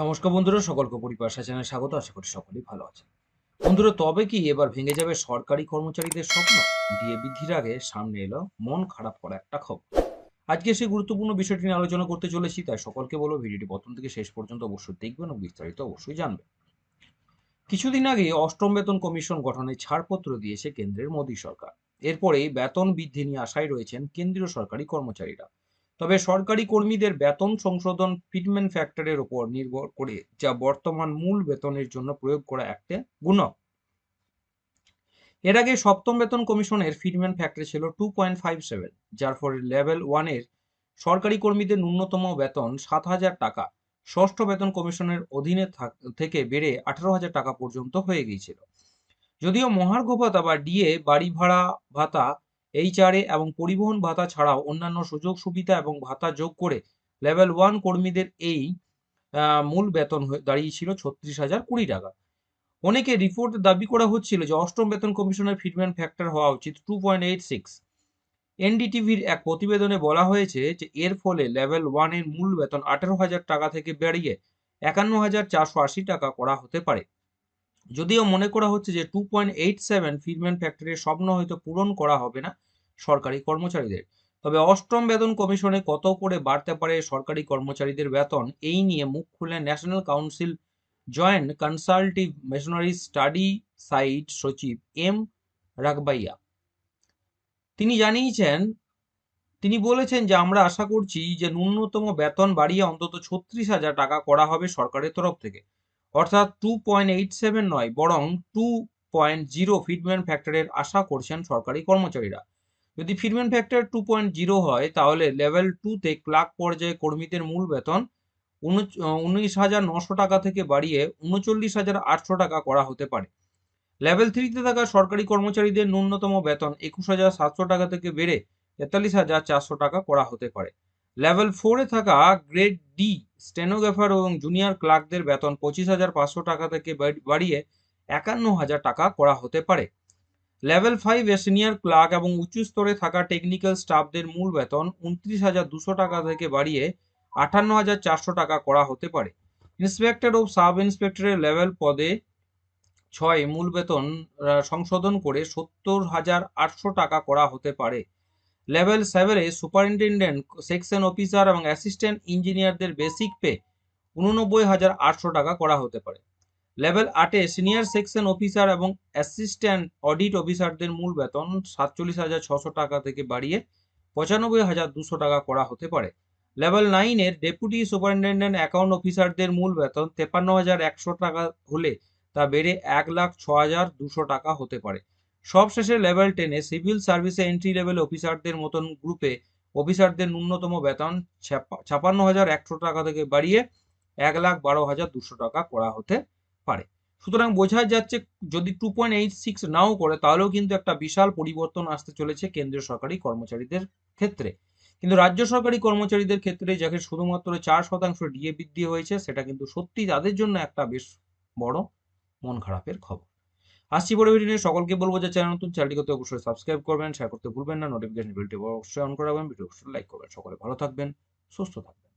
নমস্কার বন্ধুরা, সকলকে পরিপাশা চ্যানেলে স্বাগত, আশা করি সকলেই ভালো আছে বন্ধুরা, তবে কি এবার ভেঙে যাবে সরকারি কর্মচারীদের স্বপ্ন? ডিএ বৃদ্ধির আগে সামনে এলো মন খারাপ করা একটা খবর। আজকে সেই গুরুত্বপূর্ণ বিষয়টি নিয়ে আলোচনা করতে চলেছি, তাই সকলকে বলব ভিডিওটি প্রথম থেকে শেষ পর্যন্ত অবশ্যই দেখবেন এবং বিস্তারিত অবশ্যই জানবেন। কিছুদিন আগে অষ্টম বেতন কমিশন গঠনের ছাড়পত্র দিয়েছে কেন্দ্রের মোদী সরকার। এরপরেই বেতন বৃদ্ধি নিয়ে আশায় রয়েছেন কেন্দ্রীয় সরকারি কর্মচারীরা। তবে সরকারি কর্মীদের বেতন সংশোধন ফিটমেন্ট ফ্যাক্টরের উপর নির্ভর করে, যা বর্তমান মূল বেতনের জন্য প্রয়োগ করা একটা গুণক। এর আগে সপ্তম বেতন কমিশনের ফিটমেন্ট ফ্যাক্টর ছিল টু পয়েন্ট ফাইভ সেভেন যার ফলে লেভেল ওয়ানের সরকারি কর্মীদের ন্যূনতম বেতন সাত হাজার টাকা, ষষ্ঠ বেতন কমিশনের অধীনে থাক- বেড়ে আঠারো হাজার টাকা পর্যন্ত হয়ে গিয়েছিল। যদিও মহার্ঘ ভাতা বা ডিএ বাড়ি ভাড়া ভাতা এইচআরএ এবং পরিবহন ভাতা ছাড়াও অন্যান্য সুযোগ সুবিধা এবং ভাতা যোগ করে লেভেল ওয়ান কর্মীদের এই মূল বেতন দাঁড়িয়েছিল ছত্রিশ হাজার কুড়ি টাকা। অনেকে রিপোর্ট দাবি করা হচ্ছিল যে অষ্টম বেতন কমিশনের ফিটমেন্ট ফ্যাক্টর হওয়া উচিত টু পয়েন্ট এইট সিক্স এনডিটিভির এক প্রতিবেদনে বলা হয়েছে যে এর ফলে লেভেল ওয়ানের মূল বেতন আঠারো হাজার টাকা থেকে বেরিয়ে একান্ন হাজার চারশো আশি টাকা করা হতে পারে। যদিও মনে করা হচ্ছে যে two point eight seven fitment ফ্যাক্টরির স্বপ্ন হয়তো পূরণ করা হবে না সরকারি কর্মচারীদের। তবে অষ্টম বেতন কমিশনে কত করে বাড়তে পারে সরকারি কর্মচারীদের বেতন, এই নিয়ে মুখ খুললেন national council joint consultative machinery staff side সচিব এম রাগবাইয়া তিনি জানিয়েছেন, তিনি বলেছেন যে আমরা আশা করছি যে ন্যূনতম বেতন বাড়িয়ে অন্তত ছত্রিশ হাজার টাকা করা হবে সরকারের তরফ থেকে। অর্থাৎ টু পয়েন্ট এইট সেভেন নয়, বরং টু পয়েন্ট জিরো ফিডম্যান ফ্যাক্টরের আশা করছেন সরকারি কর্মচারীরা। যদি fitment factor two point zero হয়, তাহলে লেভেল টুতে ক্লার্ক পর্যায়ে কর্মীদের মূল বেতন উনিশ হাজার নশো টাকা থেকে বাড়িয়ে উনচল্লিশ হাজার আটশো টাকা করা হতে পারে। লেভেল থ্রিতে থাকা সরকারি কর্মচারীদের ন্যূনতম বেতন একুশ হাজার সাতশো টাকা থেকে বেড়ে তেতাল্লিশ হাজার চারশো টাকা করা হতে পারে। লেভেল ফোরে থাকা গ্রেড ডি স্টেনোগ্রাফার এবং জুনিয়র ক্লার্কদের বেতন পঁচিশ হাজার পাঁচশো টাকা থেকে বাড়- বাড়িয়ে একান্ন হাজার টাকা করা হতে পারে। লেভেল ফাইভে সিনিয়র ক্লার্ক এবং উঁচু স্তরে থাকা টেকনিক্যাল স্টাফদের মূল বেতন উনত্রিশ হাজার দুশো টাকা থেকে বাড়িয়ে আটান্ন হাজার চারশো টাকা করা হতে পারে। ইন্সপেক্টর ও সাব ইন্সপেক্টরের লেভেল পদে ছয় মূল বেতন সংশোধন করে সত্তর হাজার আটশো টাকা করা হতে পারে। লেভেল সেভেনে সুপারিনটেন্ডেন্ট, সেকশন অফিসার এবং অ্যাসিস্ট্যান্ট ইঞ্জিনিয়ারদের বেসিক পে উননব্বই হাজার আটশো টাকা করা হতে পারে। লেভেল আটে সিনিয়র সেকশন অফিসার এবং অ্যাসিস্ট্যান্ট অডিট অফিসারদের মূল বেতন সাতচল্লিশ হাজার ছশো টাকা থেকে বাড়িয়ে পঁচানব্বই হাজার দুশো টাকা করা হতে পারে। লেভেল নাইনের ডেপুটি সুপারিনটেন্ডেন্ট অ্যাকাউন্ট অফিসারদের মূল বেতন তেপান্ন হাজার একশো টাকা হলে তা বেড়ে এক লাখ ছ হাজার দুশো টাকা হতে পারে। সবশেষে লেভেল টেনে সিভিল সার্ভিসে এন্ট্রি লেভেল অফিসারদের মতন গ্রুপে অফিসারদের ন্যূনতম বেতন ছাপান্ন হাজার একশো টাকা থেকে বাড়িয়ে এক লাখ বারো হাজার দুশো টাকা করা হতে পারে। সুতরাং বোঝা যাচ্ছে যদি টু পয়েন্ট এইট সিক্স নাও করে, তাহলেও কিন্তু একটা বিশাল পরিবর্তন আসতে চলেছে কেন্দ্রীয় সরকারি কর্মচারীদের ক্ষেত্রে। কিন্তু রাজ্য সরকারি কর্মচারীদের ক্ষেত্রে যাকে শুধুমাত্র চার শতাংশ ডিএ বৃদ্ধি হয়েছে, সেটা কিন্তু সত্যি তাদের জন্য একটা বেশ বড় মন খারাপের খবর। আসছি পরে ভিডিও নিয়ে। সকলকে বলব যে চ্যানেল নতুন চ্যানেলটিকে অবশ্যই সাবস্ক্রাইব করবেন শেয়ার করতে ভুলবেন না নোটিফিকেশন বেলটি অবশ্যই অন করে রাখবেন ভিডিও অবশ্যই লাইক করবেন। সকলে ভালো থাকবেন, সুস্থ থাকবেন।